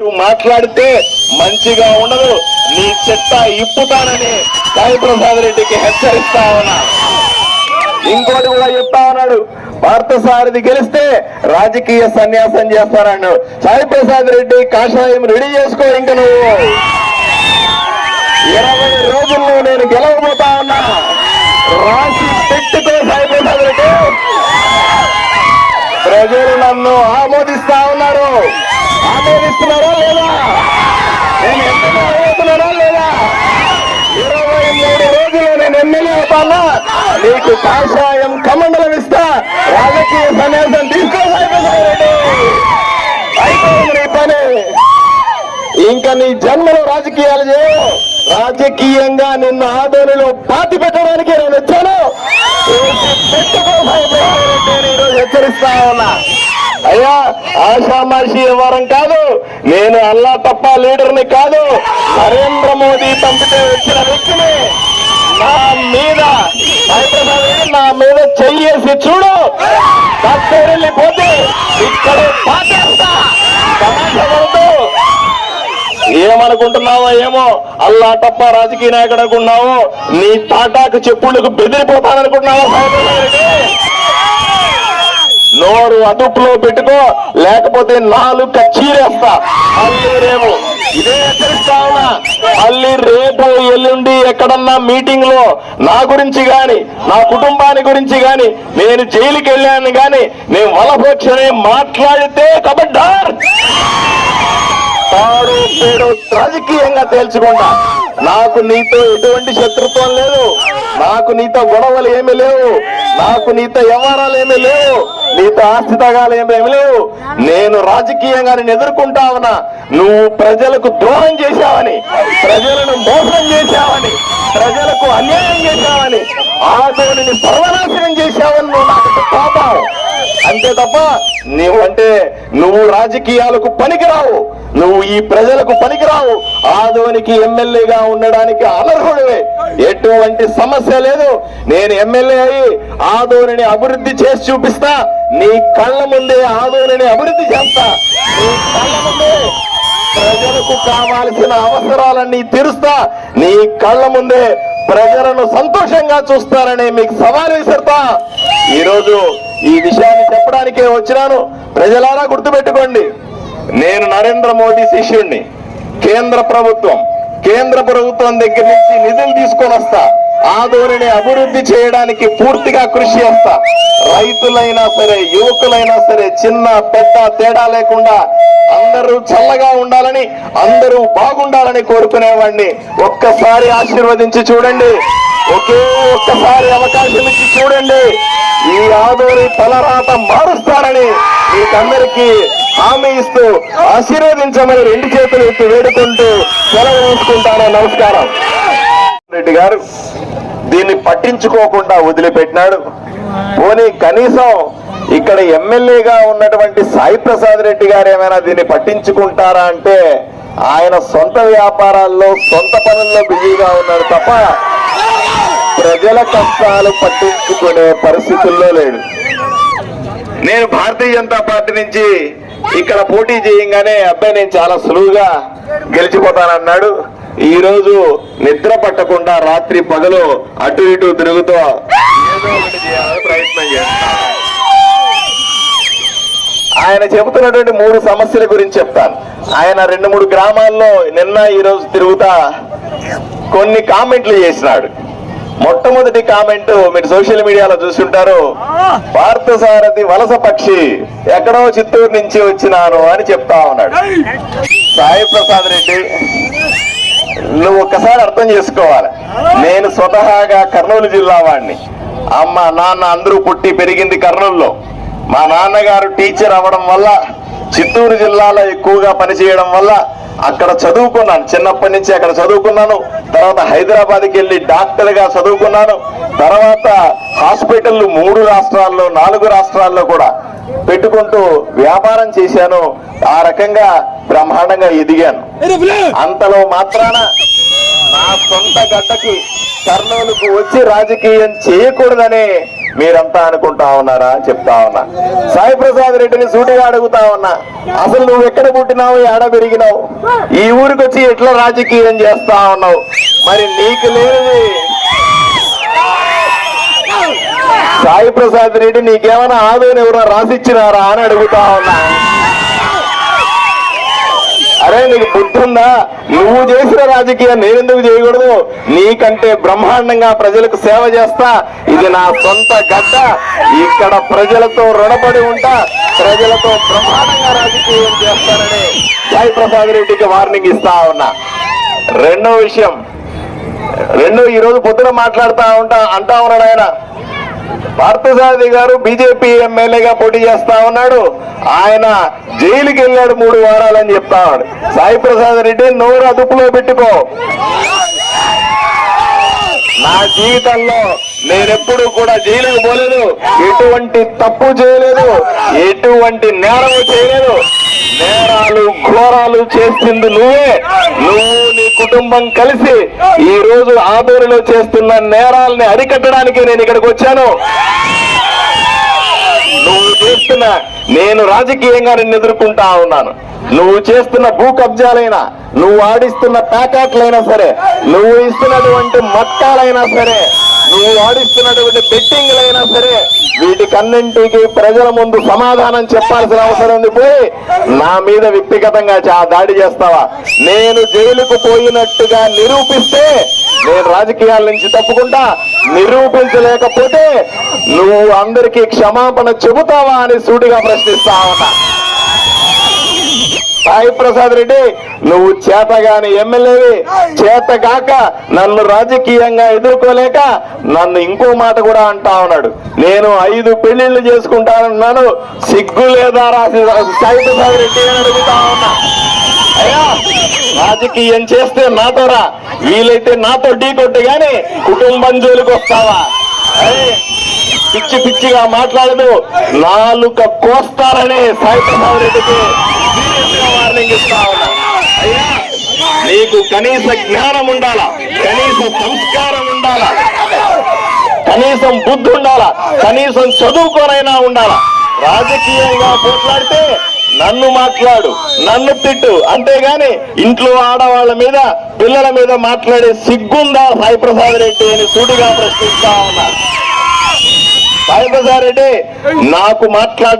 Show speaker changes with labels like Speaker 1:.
Speaker 1: నువ్వు మాట్లాడితే మంచిగా ఉండదు. నీ చెత్త ఇప్పుతానని సాయి ప్రసాద్ రెడ్డికి హెచ్చరిస్తా ఉన్నా. ఇంకోటి కూడా చెప్తా ఉన్నాడు. పార్థసారథి గెలిస్తే రాజకీయ సన్యాసం చేస్తానన్నాడు సాయి ప్రసాద్ రెడ్డి కాషాయం రెడీ చేసుకో ఇంక నువ్వు. ఇరవై రోజుల్లో నేను గెలవబోతా ఉన్నా. రాసి పెట్టుకో సాయి ప్రసాద్ రెడ్డి. ప్రజలు నన్ను ఆమోదిస్తా ఉన్నారు ఆమోదిస్తున్నారా లేదా నేను ఎంత ఆమోదిస్తున్నారా లేదా ఇరవై మూడు రోజులు నేను ఎమ్మెల్యే అవుతానా నీకు కాషాయం కమండలం ఇస్తా. రాజకీయ సన్యాసం తీసుకో అయిపోయింది నీ పని. ఇంకా నీ జన్మలో రాజకీయాలు చేయవు. రాజకీయంగా నిన్న ఆదోనిలో పాతి పెట్టడానికి నేను వచ్చాను. హెచ్చరిస్తా ఉన్నా. అయ్యా ఆషామాషి వారం కాదు. నేను అల్లా తప్ప లీడర్ని కాదు. నరేంద్ర మోదీ పంపితే వచ్చిన వ్యక్తిని నా మీద. నా మీద చెయ్యేసి చూడు. వెళ్ళిపోతే ఇక్కడ పాటేస్తా ఏమనుకుంటున్నావో ఏమో అల్లా తప్ప రాజకీయ నాయకుడు అనుకున్నావు. నీ తాటాకు చెప్పులకు బెదిరిపోతాననుకుంటున్నావో? నోరు అదుపులో పెట్టుకో లేకపోతే నాలుగు కచ్చీరేస్తా మళ్ళీ రేపు ఇదే హెచ్చరిస్తా మళ్ళీ రేపు ఎల్లుండి ఎక్కడన్నా మీటింగ్లో నా గురించి గాని నా కుటుంబాన్ని గురించి గాని నేను జైలుకి వెళ్ళాను గాని నేను వలపోక్షనే మాట్లాడితే కబడ్డార్. తాడు పేడు రాజకీయంగా తేల్చుకుంటా నాకు నీతో ఎటువంటి శత్రుత్వం లేదు. నాకు నీతో గొడవలు ఏమీ లేవు. నాకు నీతో వ్యవహారాలు ఏమీ లేవు. నీతో ఆస్తి తగాలు ఏమేమి లేవు. నేను రాజకీయంగా నేను ఎదుర్కొంటా ఉన్నా. నువ్వు ప్రజలకు ద్రోహం చేశావని ప్రజలను మోసం చేశావని ప్రజలకు అన్యాయం చేశావని ఆదోని సర్వనాశనం చేశావని నువ్వు నాకు పాపావు. అంతే తప్ప నువ్వు అంటే నువ్వు రాజకీయాలకు పనికిరావు. నువ్వు ఈ ప్రజలకు పనికిరావు. ఆదోనికి ఎమ్మెల్యేగా ఉండడానికి అనర్హుడివే. ఎటువంటి సమస్య లేదు. నేను ఎమ్మెల్యే అయి ఆదోనిని అభివృద్ధి చేసి చూపిస్తా. నీ కళ్ళ ముందే ఆదోనిని అభివృద్ధి చేస్తా. నీ కళ్ళ ముందే ప్రజలకు కావాల్సిన అవసరాలన్నీ తీరుస్తా. నీ కళ్ళ ముందే ప్రజలను సంతోషంగా చూస్తారని మీకు సవాల్ విసురుతా. ఈరోజు ఈ విషయాన్ని చెప్పడానికే వచ్చినాను. ప్రజలారా గుర్తుపెట్టుకోండి. నేను నరేంద్ర మోడీ శిష్యుణ్ణి. కేంద్ర ప్రభుత్వం కేంద్ర ప్రభుత్వం దగ్గర నుంచి నిధులు తీసుకొని వస్తా. ఆదోనిని అభివృద్ధి చేయడానికి పూర్తిగా కృషి చేస్తా. రైతులైనా సరే యువకులైనా సరే చిన్న పెద్ద తేడా లేకుండా అందరూ చల్లగా ఉండాలని అందరూ బాగుండాలని కోరుకునేవాడిని. ఒక్కసారి ఆశీర్వదించి చూడండి. ఒకే ఒక్కసారి అవకాశం ఇచ్చి చూడండి. ఈ ఆదోని తలరాత మారుస్తారని మీకందరికీ హామీ ఇస్తూ ఆశీర్వదించమని రెండు చేతులు ఎత్తి వేడుకుంటూ సెలవు తీసుకుంటాను. నమస్కారం. రెడ్డి గారు దీన్ని పట్టించుకోకుండా వదిలిపెట్టినాడు. పోనీ కనీసం ఇక్కడ ఎమ్మెల్యేగా ఉన్నటువంటి సాయి ప్రసాద్ రెడ్డి గారు ఏమైనా దీన్ని పట్టించుకుంటారా అంటే ఆయన సొంత వ్యాపారాల్లో సొంత పనుల్లో బిజీగా ఉన్నాడు తప్ప ప్రజల కష్టాలు పట్టించుకునే పరిస్థితుల్లో లేడు. నేను భారతీయ జనతా పార్టీ నుంచి ఇక్కడ పోటీ చేయంగానే అబ్బాయి నేను చాలా సులువుగా గెలిచిపోతానన్నాడు. ఈ రోజు నిద్ర పట్టకుండా రాత్రి పగలు అటు ఇటు తిరుగుతూ ఏదో ఒకటి చేయాలని ప్రయత్నం చేస్తాను ఆయన చెబుతున్నటువంటి మూడు సమస్యల గురించి చెప్తాను. ఆయన రెండు మూడు గ్రామాల్లో నిన్న ఈ రోజు తిరుగుతా కొన్ని కామెంట్లు చేసినాడు. మొట్టమొదటి కామెంట్ మీరు సోషల్ మీడియాలో చూస్తుంటారు. పార్థసారథి వలస పక్షి ఎక్కడో చిత్తూరు నుంచి వచ్చినాను అని చెప్తా ఉన్నాడు. సాయి ప్రసాద్ రెడ్డి. నువ్వు ఒక్కసారి అర్థం చేసుకోవాలి. నేను స్వతహాగా కర్నూలు జిల్లా వాడిని అమ్మ నాన్న అందరూ పుట్టి పెరిగింది కర్నూలులో. మా నాన్నగారు టీచర్ అవ్వడం వల్ల చిత్తూరు జిల్లాలో ఎక్కువగా పనిచేయడం వల్ల అక్కడ చదువుకున్నాను. చిన్నప్పటి నుంచి అక్కడ చదువుకున్నాను. తర్వాత హైదరాబాద్కి వెళ్ళి డాక్టర్గా చదువుకున్నాను. తర్వాత హాస్పిటల్ మూడు రాష్ట్రాల్లో నాలుగు రాష్ట్రాల్లో కూడా పెట్టుకుంటూ వ్యాపారం చేశాను. ఆ రకంగా బ్రహ్మాండంగా ఎదిగాను. అంతలో మాత్రాన నా సొంత గడ్డకి కర్నూలుకు వచ్చి రాజకీయం చేయకూడదనే మీరంతా అనుకుంటా ఉన్నారా చెప్తా ఉన్నా. సాయి ప్రసాద్ రెడ్డిని సూటిగా అడుగుతా ఉన్నా. అసలు నువ్వు ఎక్కడ పుట్టినావు ఎడ పెరిగినావు? ఈ ఊరికి వచ్చి ఎట్లా రాజకీయం చేస్తా ఉన్నావు? మరి నీకు లేనిది. సాయి ప్రసాద్ రెడ్డి నీకేమైనా ఆదాయం ఎవరో రాసిచ్చినారా అని అడుగుతా ఉన్నా. అరే నీకు బుద్ధి ఉందా నువ్వు చేసిన రాజకీయం నేనెందుకు చేయకూడదు? నీకంటే బ్రహ్మాండంగా ప్రజలకు సేవ చేస్తా. ఇది నా సొంత గడ్డ. ఇక్కడ ప్రజలతో రుణపడి ఉంటా. ప్రజలతో బ్రహ్మాండంగా రాజకీయం చేస్తానని సాయి ప్రసాద్ రెడ్డికి వార్నింగ్ ఇస్తా ఉన్నా. రెండో విషయం. రెండో ఈరోజు పొద్దున మాట్లాడుతూ ఉంటా అంటా ఉన్నాడు ఆయన. పార్థసారథి గారు బీజేపీ ఎమ్మెల్యేగా పోటీ చేస్తా ఉన్నాడు. ఆయన జైలుకి వెళ్ళాడు మూడు వారాలని చెప్తా ఉన్నాడు. సాయి ప్రసాద్ రెడ్డి నోరు అదుపులో పెట్టుకో. నా జీవితంలో నేనెప్పుడు కూడా జైలుకు పోలేదు. ఎటువంటి తప్పు చేయలేదు. ఎటువంటి నేరం చేయలేదు. నేరాలు ఘోరాలు చేస్తుంది నువ్వే. నువ్వు నీ కుటుంబం కలిసి ఈ రోజు ఆదోనిలో చేస్తున్న నేరాల్ని అరికట్టడానికి నేను ఇక్కడికి వచ్చాను. నువ్వు చేస్తున్న నేను రాజకీయంగా నిన్ను ఎదుర్కొంటా ఉన్నాను. నువ్వు చేస్తున్న భూ కబ్జాలైనా నువ్వు ఆడిస్తున్న ప్యాకెట్లైనా సరే నువ్వు ఇస్తున్నటువంటి మట్టాలైనా సరే నువ్వు ఆడిస్తున్నటువంటి బెట్టింగ్లైనా సరే వీటికన్నింటికి ప్రజల ముందు సమాధానం చెప్పాల్సిన అవసరం ఉంది. పోయి నా మీద వ్యక్తిగతంగా దాడి చేస్తావా? నేను జైలుకు పోయినట్టుగా నిరూపిస్తే నేను రాజకీయాల నుంచి తప్పుకుంటా. నిరూపించలేకపోతే నువ్వు అందరికీ క్షమాపణ చెబుతావా అని సూటిగా ప్రశ్నిస్తా ఉన్నా. సాయి ప్రసాద్ రెడ్డి నువ్వు చేతగాని ఎమ్మెల్యేవి. చేతగాక నన్ను రాజకీయంగా ఎదుర్కోలేక నన్ను ఇంకో మాట కూడా అంటా ఉన్నాడు. నేను ఐదు పెళ్ళిళ్ళు చేసుకుంటానన్నాను. సిగ్గు లేదా రాసి సాయి ప్రసాద్ రెడ్డి అని అడుగుతా ఉన్నా. అయ్యా రాజకీయం చేస్తే నాతో రా. వీలైతే నాతో ఢీ కొట్టు గాని కుటుంబం జోలికి వస్తావా? పిచ్చి పిచ్చిగా మాట్లాడదు. నాలుక కోస్తారనే సాయి ప్రసాద్ రెడ్డికి. Serious ఉన్నా. నీకు కనీస జ్ఞానం ఉండాలా? కనీస సంస్కారం ఉండాలా? కనీసం బుద్ధి ఉండాలా? కనీసం చదువుకోనైనా ఉండాలా? రాజకీయంగా పోట్లాడితే నన్ను మాట్లాడు నన్ను తిట్టు. అంతేగాని ఇంట్లో ఆడవాళ్ళ మీద పిల్లల మీద మాట్లాడే సిగ్గుందా సాయిప్రసాద్ రెడ్డి అని సూటిగా ప్రశ్నిస్తా ఉన్నా. సాయిప్రసాద్ రెడ్డి నాకు మాట్లాడు.